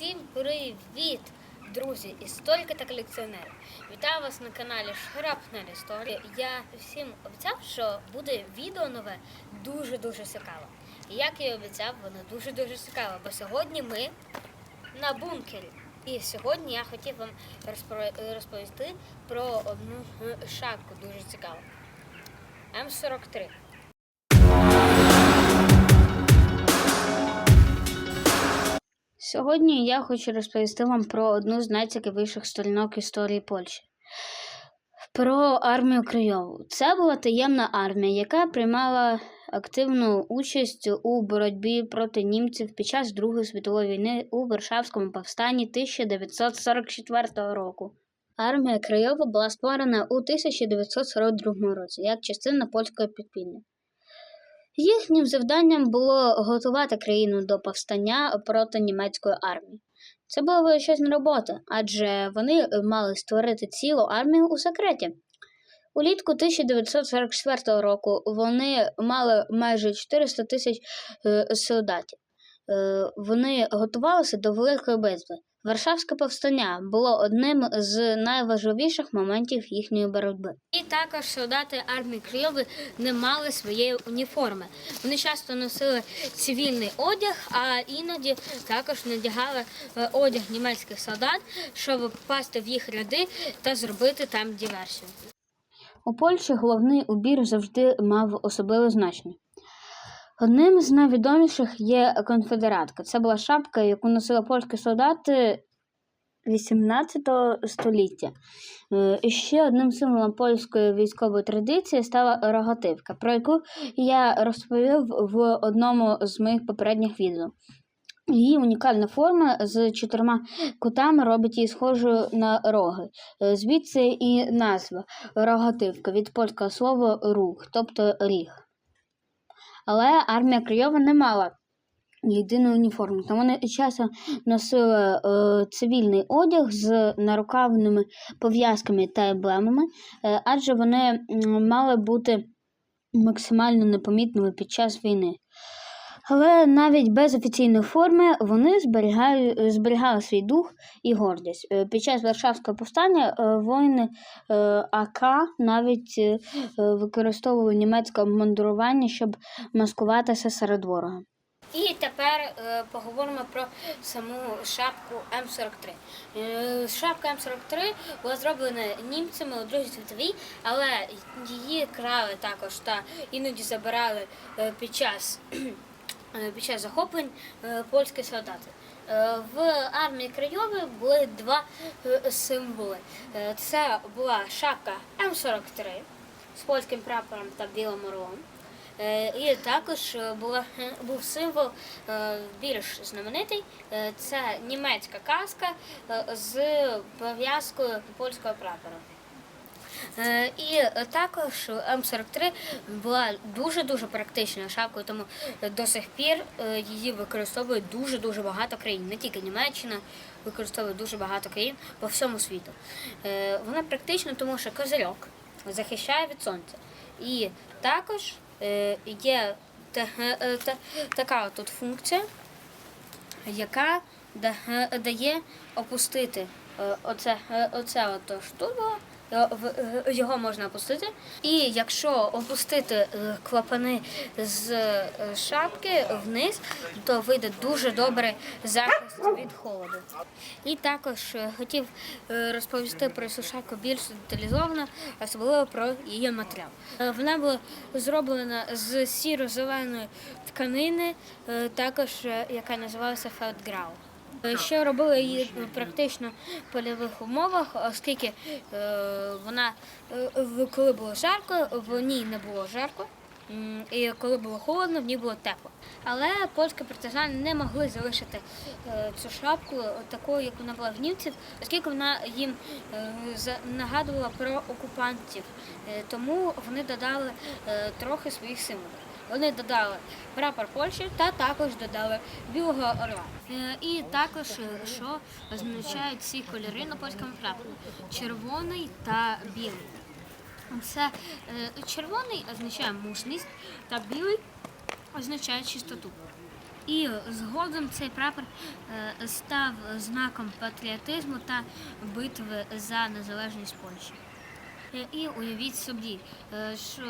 Всім привіт, друзі, історики та колекціонери. Вітаю вас на каналі Шрапнель Історія. Я всім обіцяв, що буде відео нове дуже-дуже цікаве. І як я і обіцяв, воно дуже-дуже цікаве, бо сьогодні ми на бункері. І сьогодні я хотів вам розповісти про одну шапку дуже цікаву. М43. Сьогодні я хочу розповісти вам про одну з найцікавіших сторінок історії Польщі. Про армію Крайову. Це була таємна армія, яка приймала активну участь у боротьбі проти німців під час Другої світової війни у Варшавському повстанні 1944 року. Армія Крайова була створена у 1942 році як частина польської підпілля. Їхнім завданням було готувати країну до повстання проти німецької армії. Це була величезна робота, адже вони мали створити цілу армію у секреті. Улітку 1944 року вони мали майже 400 тисяч е, солдатів. Е, Вони готувалися до великої битви. Варшавське повстання було одним з найважливіших моментів їхньої боротьби. І також солдати армії Крайови не мали своєї уніформи. Вони часто носили цивільний одяг, а іноді також надягали е, одяг німецьких солдат, щоб попасти в їх ряди та зробити там диверсію. У Польщі головний убір завжди мав особливе значення. Одним з найвідоміших є конфедератка. Це була шапка, яку носили польські солдати 18 століття. Е, І ще одним символом польської військової традиції стала рогативка, про яку я розповів в одному з моїх попередніх відео. Її унікальна форма з чотирма кутами робить її схожою на роги. Е, Звідси і назва рогативка від польського слова рух, тобто ріг. Але армія Крийова не мала єдиної уніформи, тому вони часто носили е, цивільний одяг з нарукавними пов'язками та емблемами, е, адже вони мали бути максимально непомітними під час війни. Але навіть без офіційної форми вони зберігали, зберігали свій дух і гордість. Е, Під час Варшавського повстання е, воїни е, АК навіть використовували німецьке обмундирування, щоб маскуватися серед ворога. І тепер поговоримо про саму шапку М43. Е, шапка М43 була зроблена німцями у Другій світовій, але її крали також та іноді забирали під час, під час захоплень е, польські солдати. Е, В армії Крайової були два е, символи. Е, Це була шапка М43 з польським прапором та білим орлом. Е, І також е, була, е, був символ е, більш знаменитий. Е, Це німецька каска е, з пов'язкою польського прапора. Е, І також М43 була дуже-дуже практичною шапкою, тому до сих пір е, її використовує дуже-дуже багато країн. Не тільки Німеччина, використовує дуже багато країн по всьому світу. Е, Вона практична, тому що козирьок захищає від сонця. І також є та, та, така тут функція, яка дає опустити оце, оце ото штурму. Його можна опустити. І якщо опустити е, клапани з е, шапки вниз, то вийде дуже добрий захист від холоду. І також е, хотів е, розповісти про цю шапку більш деталізовано, особливо про її матеріал. Е, Вона була зроблена з сіро-зеленої тканини, е, також е, яка називалася фелдграу. Е, Ще робили її практично в польових умовах, оскільки е, вона, е, коли було жарко, в ній не було жарко. І коли було холодно, в ній було тепло. Але польські партизани не могли залишити е, цю шапку такою, як вона була в німців, оскільки вона їм е, нагадувала про окупантів. Е, Тому вони додали е, трохи своїх символів. Вони додали прапор Польщі та також додали білого орла. Е, І також е, що означають ці кольори на польському прапорі: червоний та білий. Це е, червоний означає мужність, та білий означає чистоту. І згодом цей прапор став знаком патріотизму та битви за незалежність Польщі. Е, І уявіть собі, е, що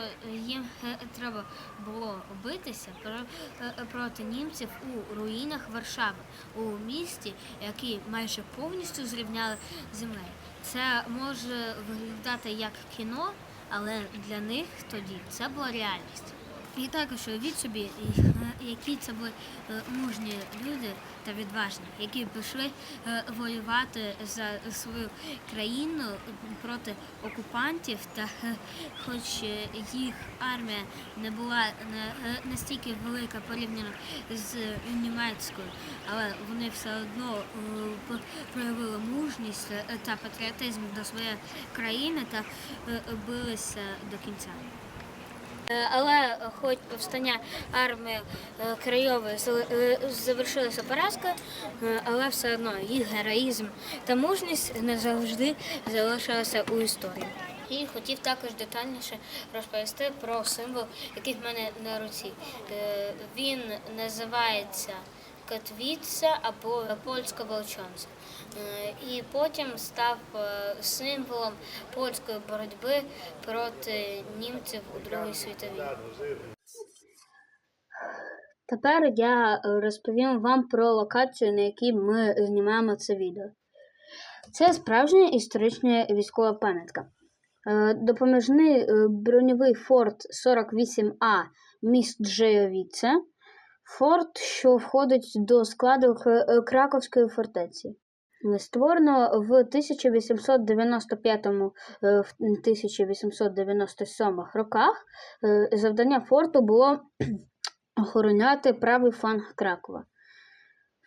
їм е, треба було битися про- проти німців у руїнах Варшави, у місті, який майже повністю зрівняли землею. Це може виглядати як кіно, але для них тоді це була реальність. І також уявіть собі, е, які це були е, мужні люди та відважні, які пішли е, воювати за свою країну проти окупантів, та хоч їх армія не була настільки велика порівняно з німецькою, але вони все одно проявили мужність та патріотизм до своєї країни та билися до кінця. Е, Але хоч повстання армії е, Крайової е, завершилося поразкою, але все одно їх героїзм та мужність не завжди залишилися у історії. І хотів також детальніше розповісти про символ, який в мене на руці. Він називається Катвіця або польська волчонця. Е, І потім став е, символом польської боротьби проти німців у Другій світовій. Тепер я е, розповім вам про локацію, на якій ми знімаємо це відео. Це справжня історична військова пам'ятка. Допоміжний броньовий форт 48А міст Джейовіце. Форт, що входить до складу е, Краковської фортеці. Е, Створено в 1895 е, в 1897 роках. Завдання форту було охороняти правий фланг Кракова.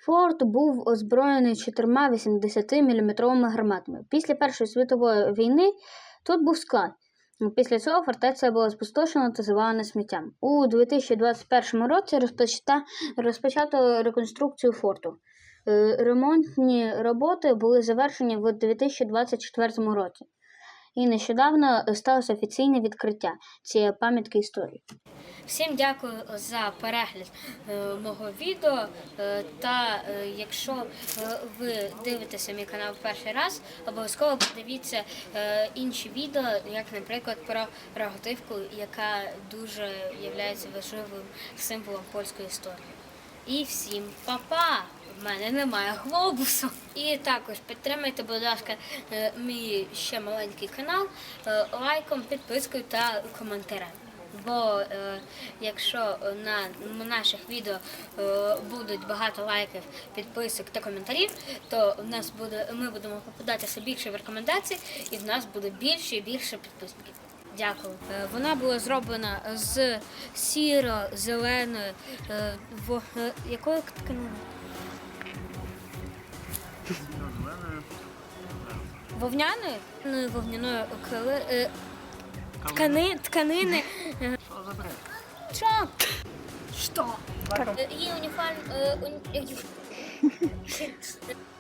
Форт був озброєний чотирма 80-мм гарматами. Після Першої світової війни тут був склад. Після цього фортеця була спустошена та завалена сміттям. У 2021 році розпочато реконструкцію форту. Е, Ремонтні роботи були завершені в 2024 році. І нещодавно сталося офіційне відкриття цієї пам'ятки історії. Всім дякую за перегляд е, мого відео. Е, та е, якщо ви дивитеся мій канал перший раз, обов'язково подивіться інші відео, як, наприклад, про рогативку, яка дуже є важливим символом польської історії. І всім па-па! В мене немає глобусу. І також підтримайте, будь ласка, е, мій ще маленький канал е, лайком, підпискою та коментарем. Бо е, якщо на наших відео е, будуть багато лайків, підписок та коментарів, то в нас буде, ми будемо попадатися більше в рекомендації, і в нас буде більше і більше підписників. Дякую. Е, Вона була зроблена з сіро-зеленої е, е, якої тканини? Вовняної? Ну, Вовняної кли... е, ткани... тканини. Е, Що за бред? Що? Що? Її уніфальний...